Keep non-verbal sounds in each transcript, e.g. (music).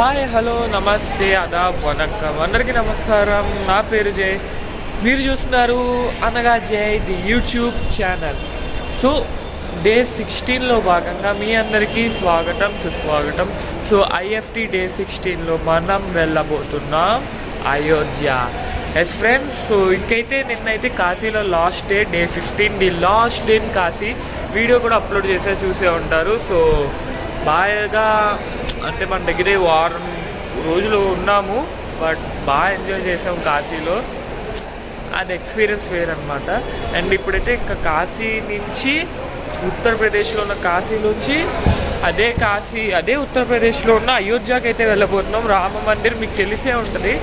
Hi hello నమస్తే అదాబ్ వనక్కం అందరికీ నమస్కారం నా పేరు జయ్ మీరు చూస్తున్నారు అనగా Jay the YouTube channel so day సిక్స్టీన్లో భాగంగా మీ అందరికీ స్వాగతం సుస్వాగతం సో ఐఎఫ్టి డే సిక్స్టీన్లో మనం వెళ్ళబోతున్నాం అయోధ్య ఎస్ ఫ్రెండ్స్ సో ఇంకైతే నిన్నైతే కాశీలో last day day fifteen the last day in Kashi video కూడా అప్లోడ్ చేసే చూసే ఉంటారు సో బాగా అంటే మన దగ్గరే వారం రోజులు ఉన్నాము బట్ బాగా ఎంజాయ్ చేసాం కాశీలో. అది ఎక్స్పీరియన్స్ వేరనమాట అండ్ ఇప్పుడైతే ఇంకా కాశీ నుంచి ఉత్తరప్రదేశ్లో ఉన్న కాశీలోంచి అదే కాశీ అదే ఉత్తరప్రదేశ్లో ఉన్న అయోధ్యకి అయితే వెళ్ళబోతున్నాం. రామ మందిర్ మీకు తెలిసే ఉంటుంది.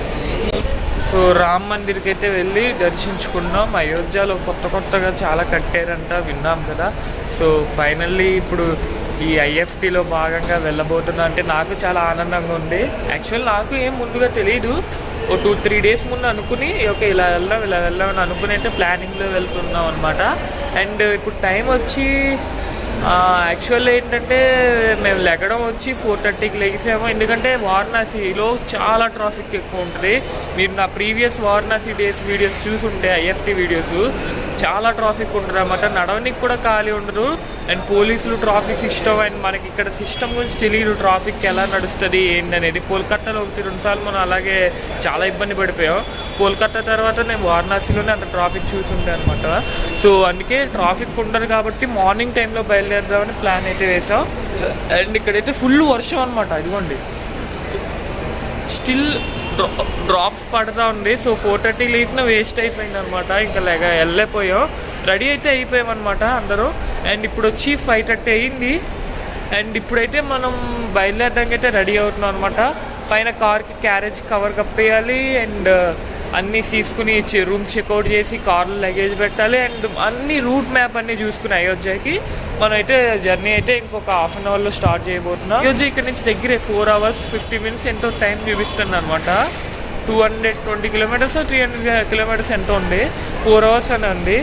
సో రామ్ మందిర్కి అయితే వెళ్ళి దర్శించుకున్నాం. అయోధ్యలో కొత్త కొత్తగా చాలా కట్టారంట విన్నాం కదా. సో ఫైనల్లీ ఇప్పుడు ఈ ఐఎఫ్టీలో భాగంగా వెళ్ళబోతున్నా అంటే నాకు చాలా ఆనందంగా ఉంది. యాక్చువల్ నాకు ఏం ముందుగా తెలియదు ఓ టూ త్రీ డేస్ ముందు అనుకుని ఓకే ఇలా వెళ్దాం ఇలా వెళ్దాం అని అనుకుని అయితే ప్లానింగ్లో వెళ్తున్నాం అనమాట అండ్ ఇప్పుడు టైం వచ్చి యాక్చువల్ ఏంటంటే మేము లెగడం వచ్చి ఫోర్ థర్టీకి లెగిసాము. ఎందుకంటే వారణాసిలో చాలా ట్రాఫిక్ ఎక్కువ ఉంటుంది. మీరు నా ప్రీవియస్ వారణాసి డేస్ వీడియోస్ చూసుంటే ఐఎఫ్టీ వీడియోస్ చాలా ట్రాఫిక్ ఉంటుంది అన్నమాట నడవనికి కూడా ఖాళీ ఉండదు. అండ్ పోలీసులు ట్రాఫిక్ సిస్టమ్ అండ్ మనకి ఇక్కడ సిస్టమ్ గురించి తెలియదు ట్రాఫిక్ ఎలా నడుస్తుంది ఏంటనేది కోల్కతాలో ఒకటి రెండుసార్లు మనం అలాగే చాలా ఇబ్బంది పడిపోయాం. కోల్కతా తర్వాత నేను వారణాసిలోనే అంత ట్రాఫిక్ చూసుండే అనమాట సో అందుకే ట్రాఫిక్ ఉండదు కాబట్టి మార్నింగ్ టైంలో బయలుదేరదామని ప్లాన్ అయితే వేసాం అండ్ ఇక్కడైతే ఫుల్ వర్షం అనమాట ఇదిగోండి. స్టిల్ డ్రాప్స్ పడతా ఉంది. సో ఫోర్ థర్టీ లేచిన వేస్ట్ అయిపోయింది అనమాట ఇంకా లేక వెళ్ళిపోయాం రెడీ అయితే అయిపోయామన్నమాట అనమాట అందరూ. అండ్ ఇప్పుడు వచ్చి ఫైవ్ థర్టీ అయింది. అండ్ ఇప్పుడైతే మనం బయలుదేరడానికి అయితే రెడీ అవుతున్నాం అనమాట పైన కార్కి క్యారేజ్ కవర్ కప్పేయాలి. అండ్ అన్నీ తీసుకుని రూమ్ చెక్అవుట్ చేసి కార్లో లగేజ్ పెట్టాలి. అండ్ అన్ని రూట్ మ్యాప్ అన్నీ చూసుకుని అయోధ్యకి. మనం అయితే జర్నీ అయితే ఇంకొక హాఫ్ అన్ అవర్లో స్టార్ట్ చేయబోతున్నాం. అయోధ్య ఇక్కడ నుంచి దగ్గరే ఫోర్ అవర్స్ ఫిఫ్టీ మినిట్స్ ఎంతో టైం చూపిస్తుంది అనమాట two hundred twenty kilometres three hundred kilometres ఎంతో ఉంది. ఫోర్ అవర్స్ అని ఉంది.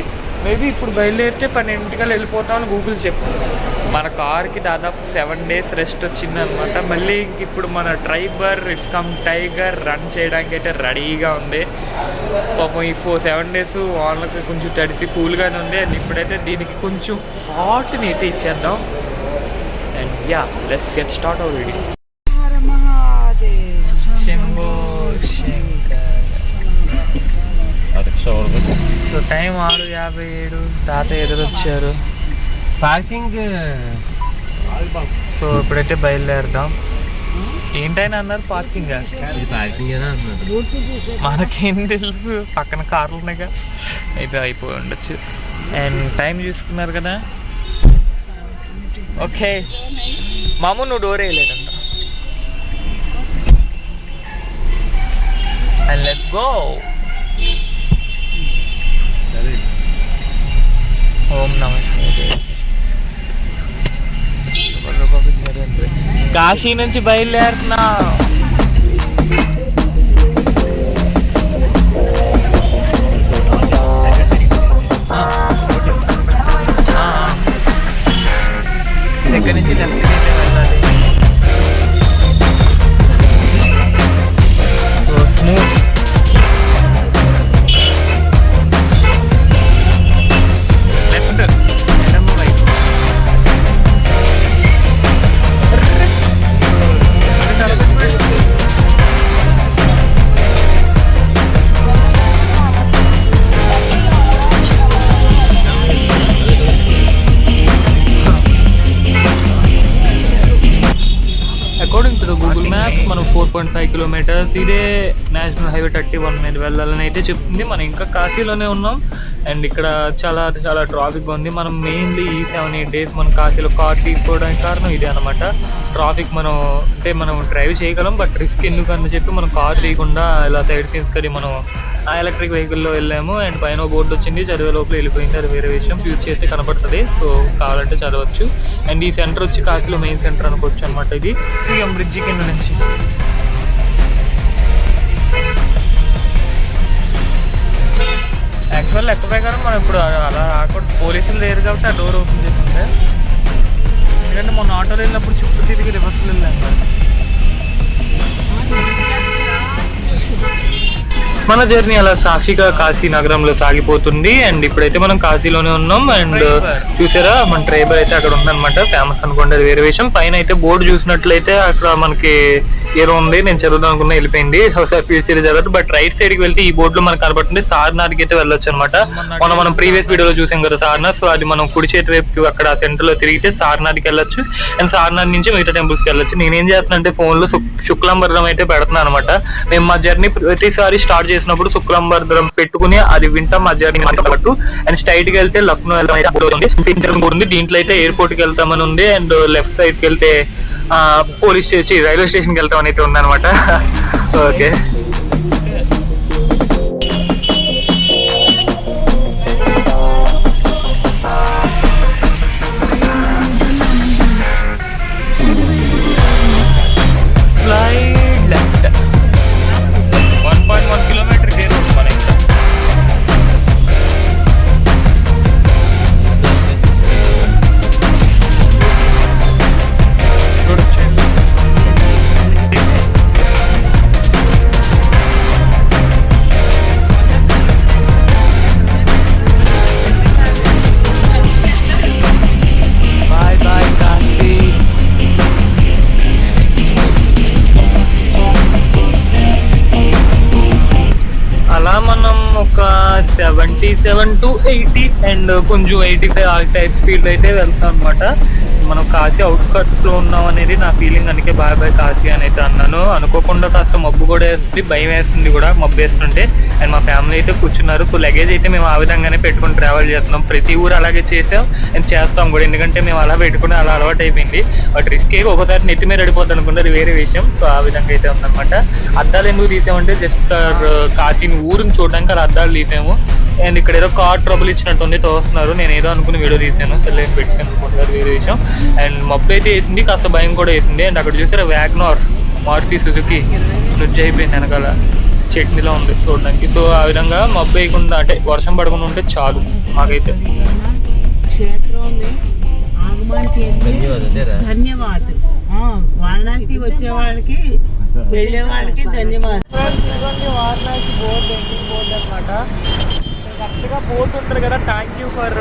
మేబీ ఇప్పుడు బయలుదేరితే పన్నెండింటికల్లా వెళ్ళిపోతామని గూగుల్ చెప్పు. మన కార్కి దాదాపు సెవెన్ డేస్ రెస్ట్ వచ్చింది అనమాట మళ్ళీ ఇంక ఇప్పుడు మన Triber it's come tiger run చేయడానికి అయితే రెడీగా ఉంది. పాపం ఈ ఫోర్ సెవెన్ డేస్ వాళ్ళకి కొంచెం తడిసి కూల్గానే ఉంది. అండ్ ఇప్పుడైతే దీనికి కొంచెం హాట్ని అయితే ఇచ్చేద్దాం. And yeah let's get start our video Hara Mahadev Shambho so time ఆరు యాభై ఏడు తాత ఎదురొచ్చారు పార్కింగ్ సో ఇప్పుడైతే బయలుదేరుదాం. ఏంటైనా అన్నారు? పార్కింగ్ మనకేం తెలుసు? పక్కన కార్లు ఉన్నాయిగా. అయితే అయిపోయి ఉండొచ్చు. అండ్ టైం చూసుకున్నారు కదా? ఓకే. మాము నువ్వు డోర్ వేయలేదంట. And let's go. ఓం నమ కాశీ నుంచి బయలుదేరుతున్నా. సెకండ్ నుంచి పాయింట్ ఫైవ్ కిలోమీటర్స్ ఇదే నేషనల్ హైవే థర్టీ వన్ మీద వెళ్ళాలని అయితే చెప్తుంది. మనం ఇంకా కాశీలోనే ఉన్నాం. అండ్ ఇక్కడ చాలా చాలా ట్రాఫిక్ ఉంది. మనం మెయిన్లీ ఈ సెవెన్ ఎయిట్ డేస్ మనం కాశీలో కార్ తీసుకోవడానికి కారణం ఇదే అనమాట ట్రాఫిక్ మనం అంటే మనం డ్రైవ్ చేయగలం బట్ రిస్క్ ఎందుకు అని చెప్పి మనం కార్ చేయకుండా ఇలా సైడ్ సీన్స్ కడి మనం ఆ ఎలక్ట్రిక్ వెహికల్లో వెళ్ళాము. అండ్ పైన బోర్డు వచ్చింది చదివే లోపల వెళ్ళిపోయింది. అది వేరే విషయం. ఫ్యూచర్ అయితే కనపడుతుంది. సో కావాలంటే చదవచ్చు. అండ్ ఈ సెంటర్ వచ్చి కాశీలో మెయిన్ సెంటర్ అనుకోవచ్చు అనమాట ఇది. ఫ్రీఎం బ్రిడ్జి కింద నుంచి. రూల్ లెక్క ప్రకారం మనం ఇప్పుడు అలా రాకూడదు. పోలీసులు లేరు కాబట్టి ఆ డోర్ ఓపెన్ చేసింది. ఎందుకంటే మొన్న ఆటోలు వెళ్ళినప్పుడు చుట్టూ తిరిగి రివర్స్ వెళ్ళాం. మన జర్నీ అలా సాక్షిగా కాశీ నగరంలో సాగిపోతుంది. అండ్ ఇప్పుడైతే మనం కాశీలోనే ఉన్నాం. అండ్ చూసారా మన ట్రైబర్ అయితే అక్కడ ఉందన్నమాట. ఫేమస్ అనుకోండి వేరే విషయం. పైన అయితే బోర్డు చూసినట్లయితే అక్కడ మనకి ఏదో ఉంది నేను చదువుదాం అనుకున్నా వెళ్ళిపోయింది. ఒకసారి పిలిచి చదవదు బట్ రైట్ సైడ్కి వెళ్తే ఈ బోర్డు లో మనకు కనబడుతుంది సార్నాథ్కి అయితే వెళ్ళొచ్చు అనమాట మనం మనం ప్రీవియస్ వీడియోలో చూసాం కదా సార్నాథ్ సో అది మనం కుడి చేతి వైపు అక్కడ సెంటర్లో తిరిగితే సార్నాథ్కి వెళ్ళొచ్చు అండ్ సార్నాథ్ నుంచి మిగతా టెంపుల్స్కి వెళ్ళొచ్చు. నేనేం చేస్తున్నా అంటే ఫోన్లో శుక్- అయితే పెడుతున్నాను అనమాట మేము మా జర్నీ ప్రతిసారి స్టార్ట్ చేసినప్పుడు శుక్లాంబరం పెట్టుకుని అది వింటాం మా జర్నీ పట్టు అండ్ స్ట్రైట్కి వెళ్తే లక్నో వెళ్తాం అయితే ఉంది ఉంది దీంట్లో అయితే ఎయిర్పోర్ట్కి వెళ్తామని ఉంది అండ్ లెఫ్ట్ సైడ్కి వెళ్తే పోలీస్ స్టేషన్ రైల్వే స్టేషన్కి వెళ్తామని అయితే ఉందన్నమాట. (laughs) Okay. Twenty seven to eighty and కొంచెం ఎయిటీ ఫైవ్ ఆ టైప్ స్పీడ్ అయితే వెళ్తాం అనమాట మనం కాశీ అవుట్కట్స్లో ఉన్నాం అనేది నా ఫీలింగ్ అందుకే బాయ్ బాయ్ కాశీ అని అయితే అన్నాను. అనుకోకుండా కాస్త మబ్బు కూడా వేస్తుంది భయం వేస్తుంది కూడా మబ్బు వేస్తుంటే. అండ్ మా ఫ్యామిలీ అయితే కూర్చున్నారు. సో లగేజ్ అయితే మేము ఆ విధంగానే పెట్టుకుని ట్రావెల్ చేస్తున్నాం. ప్రతి ఊరు అలాగే చేసాం అండ్ చేస్తాం కూడా. ఎందుకంటే మేము అలా పెట్టుకుని అలా అలవాటు అయిపోయింది. బట్ రిస్క్ ఒకసారి నెత్తి మీద అడిపోద్ది అనుకున్నది అది వేరే విషయం. సో ఆ విధంగా అయితే ఉందన్నమాట. అద్దాలు ఎందుకు తీసామంటే జస్ట్ కాశీని ఊరిని చూడడానికి అలా అద్దాలు తీసాము. అండ్ ఇక్కడ ఏదో కార్ ట్రబుల్ ఇచ్చినట్టుంది తోస్తున్నారు. నేను ఏదో అనుకుని వీడియో తీసాను. సరే పెట్టాను అనుకుంటున్నారు. వేరే విషయం. అండ్ మబ్బు అయితే వేసింది కాస్త భయం కూడా వేసింది. అండ్ అక్కడ చూసారా వ్యాగ్నార్ మారుతి సుజుకి నుజ్జు అయిపోయింది వెనకాల. చట్నీలో ఉంది చూడడానికి. సో ఆ విధంగా మబ్బు వేయకుండా అంటే వర్షం పడకుండా ఉంటే చాలు మాకైతే. వారణాసి వచ్చే వాళ్ళకి వెళ్ళే వాళ్ళకి ధన్యవాదాలు. వారణాసి బోర్డు బోర్డు అనమాట కరెక్ట్గా బోర్డు ఉంటుంది కదా thank you for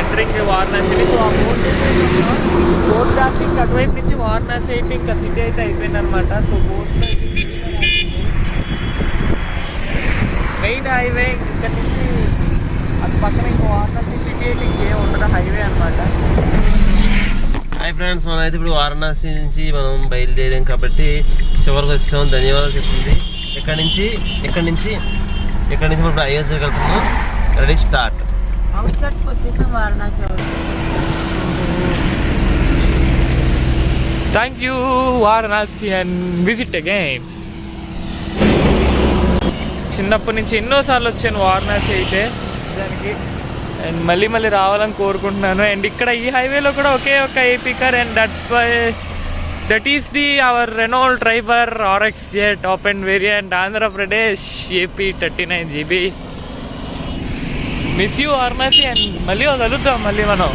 entering Varanasi so ఆ బోర్డు బోర్డు దాటి ఇంకా అటువైపు నుంచి వారణాసి అయితే ఇంకా సిటీ అయితే అయిపోయింది అనమాట సో బోర్డులో మెయిన్ హైవే ఇక్కడ నుంచి అది పక్కన ఇంకో వారణాసి సిటీ అయితే ఇంకేం ఉండదు హైవే అనమాట హాయ్ ఫ్రెండ్స్ మనం అయితే ఇప్పుడు వారణాసి నుంచి మనం బయలుదేరాం కాబట్టి చివరికి వచ్చాం. ధన్యవాదాలు చెప్తుంది. ఇక్కడ నుంచి? ఇక్కడ నుంచి? ఇక్కడ నుంచి మనం ఇప్పుడు అయోధ్యకి వెళ్తున్నాం రెడీ స్టార్ట్ అవుట్కట్స్ వచ్చేసాం Varanasi thank you Varanasi and visit again చిన్నప్పటి నుంచి ఎన్నోసార్లు వచ్చాను వారణాసి అయితే దానికి అండ్ మళ్ళీ మళ్ళీ రావాలని కోరుకుంటున్నాను అండ్ ఇక్కడ ఈ హైవేలో కూడా ఒకే ఒక AP car and that that is the our Renault Triber RX J top and variant Andhra Pradesh AP thirty nine GB miss you Varanasi and మళ్ళీ కలుద్దాం మళ్ళీ మనం.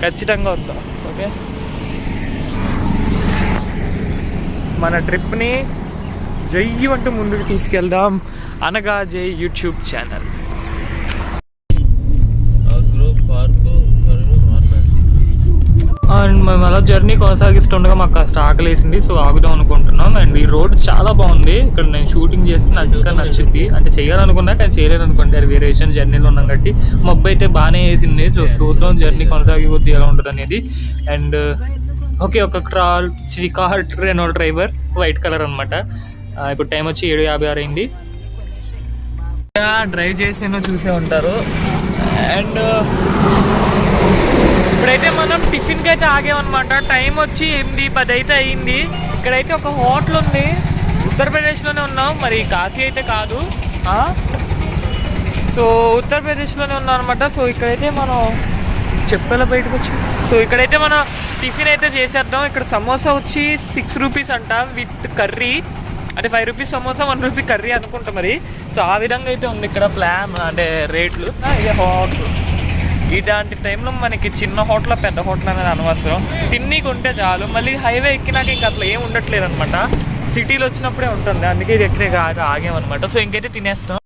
ఖచ్చితంగా వద్దాం ఓకే? మన ట్రిప్ని జయ్యమంటూ ముందుకు తీసుకెళ్దాం అనగా జై యూట్యూబ్ ఛానల్. అండ్ మేము అలా జర్నీ కొనసాగిస్తుండగా మాకు కాస్త ఆకలేసింది. సో ఆగుదాం అనుకుంటున్నాం. అండ్ ఈ రోడ్ చాలా బాగుంది. ఇక్కడ నేను షూటింగ్ చేస్తే నాకు ఇంకా నచ్చింది. అంటే చేయాలనుకున్నా కానీ చేయలేదు అనుకోండి అది వేరే విషయం. జర్నీలో ఉన్నాం కాబట్టి మబ్బు అయితే బాగానే వేసింది. సో చూద్దాం జర్నీ కొనసాగి కొద్ది ఎలా ఉంటుంది అనేది. అండ్ ఓకే ఒక crawl car Renault Triber white colour అనమాట ఇప్పుడు టైం వచ్చి ఏడు యాభై ఆరు అయింది. డ్రైవ్ చేసేనో చూసే ఉంటారు. అండ్ ఇప్పుడైతే మనం టిఫిన్కి అయితే ఆగామన్నమాట. టైం వచ్చి ఎనిమిది పది అయితే అయ్యింది. ఇక్కడైతే ఒక హోటల్ ఉంది. ఉత్తరప్రదేశ్లోనే ఉన్నాం. మరి కాశీ అయితే కాదు. సో ఉత్తరప్రదేశ్లోనే ఉన్నాం అనమాట సో ఇక్కడైతే మనం చెప్పేలా బయటకు వచ్చి సో ఇక్కడైతే మనం టిఫిన్ అయితే చేసేద్దాం. ఇక్కడ సమోసా వచ్చి సిక్స్ రూపీస్ అంట విత్ కర్రీ. అంటే five rupees samosa one rupee curry అనుకుంటా మరి. సో ఆ విధంగా అయితే ఉంది ఇక్కడ ప్లాన్ అంటే రేట్లు. ఇక హోటల్. ఇలాంటి టైంలో మనకి చిన్న హోటల్ పెద్ద హోటల్ అనేది అనవసరం. తిన్నీకి ఉంటే చాలు. మళ్ళీ హైవే ఎక్కినాక ఇంకా అట్లా ఏం ఉండట్లేదు అనమాట సిటీలో వచ్చినప్పుడే ఉంటుంది. అందుకే ఇది ఎక్కడే కాదు ఆగామన్నమాట సో ఇంకైతే తినేస్తాం.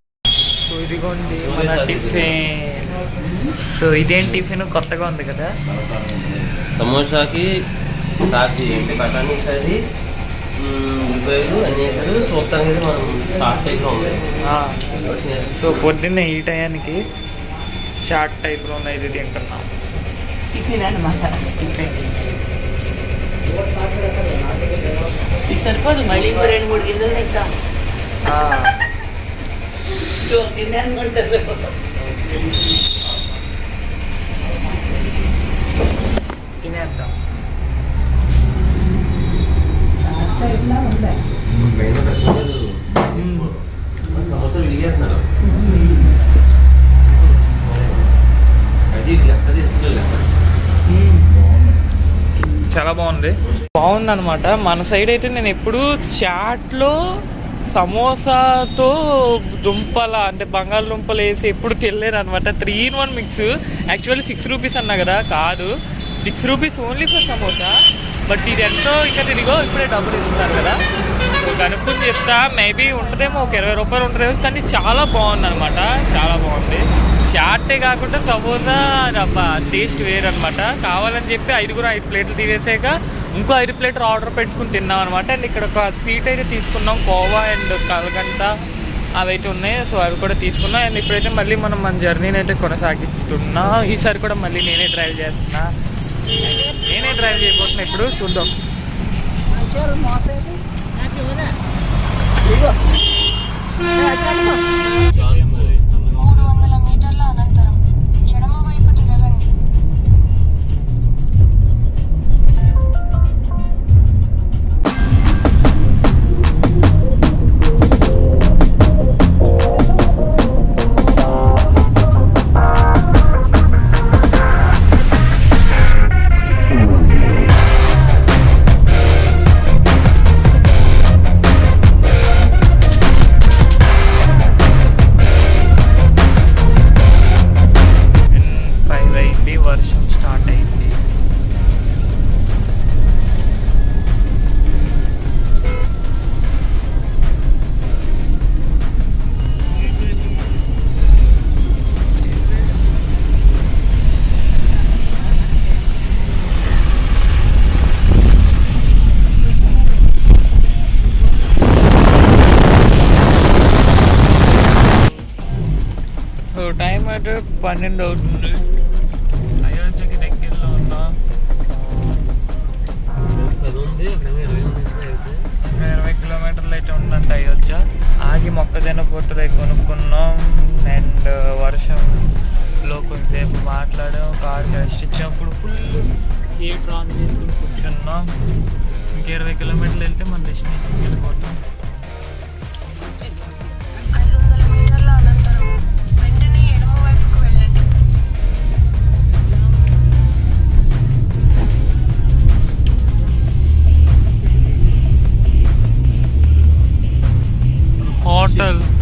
సో ఇదిగోండి మన టిఫిన్. సో ఇదేం టిఫిన్? కొత్తగా ఉంది కదా. సమోసాకి సాచి బఠానీ కర్రీ సో పొద్దున్నే ఈ టయానికి చాట్ టైప్లో ఉన్నాయి ఇది తింటున్నాం టిఫిన్ అనమాట టిఫిన్ ఇది సరిపోదు మళ్ళీ ఇంకో రెండు మూడు గిన్నెలు తింటాం ఆ, ఇంకో గిన్నె అనుకుంటారు తినేద్దాం సమోసా విడిగేస్తున్నారు అది లెక్క తీసుకుంటే లెక్క చాలా బాగుంది. బాగుంది అనమాట మన సైడ్ అయితే నేను ఎప్పుడు చాట్లో సమోసాతో దుంపల అంటే బంగాళదుంపలు వేసి ఎప్పుడు తెలియదు అనమాట three in one mix. Actually six rupees అన్నా కదా? కాదు. Six rupees only for samosa. But ఇది ఎంతో ఇంకా తిరిగో ఇప్పుడే డబ్బులు ఇస్తున్నారు కదా. కనుక్కుని చెప్తా. మేబీ ఉంటుందేమో ఒక ఇరవై రూపాయలు ఉంటుందేమో కానీ చాలా బాగుంది అనమాట చాలా బాగుంది. చాటే కాకుండా సమోసా అబ్బా టేస్ట్ వేరనమాట కావాలని చెప్పి ఐదుగురు ఐదు ప్లేట్లు తీసేసాక ఇంకో ఐదు ప్లేట్లు ఆర్డర్ పెట్టుకుని తిన్నాం అనమాట అండ్ ఇక్కడ ఒక స్వీట్ అయితే తీసుకున్నాం కోవా అండ్ కలగంట అవి అయితే ఉన్నాయి. సో అవి కూడా తీసుకున్నాం. అండ్ ఇప్పుడైతే మళ్ళీ మనం మన జర్నీని అయితే కొనసాగిస్తున్నా. ఈసారి కూడా మళ్ళీ నేనే డ్రైవ్ చేస్తున్నా. నేనే డ్రైవ్ చేయబోతున్నా ఇప్పుడు. చూద్దాం. పన్నెండు అవుతుంది. అయోధ్యకి దగ్గరలో ఉన్నా ఇరవై కిలోమీటర్లు అయితే. ఉందంట అయోధ్య. ఆగి మొక్కజొన్న పొట్టులు కొనుక్కున్నాం. అండ్ వర్షంలో కొంచెంసేపు మాట్లాడాం. కార్ రెస్ట్ ఇచ్చినప్పుడు ఫుల్ హీటర్ ఆన్ చేసుకుని కూర్చున్నాం. ఇంక ఇరవై కిలోమీటర్లు వెళ్తే మన డెస్టినేషన్కి వెళ్ళిపోతాం. 嗯。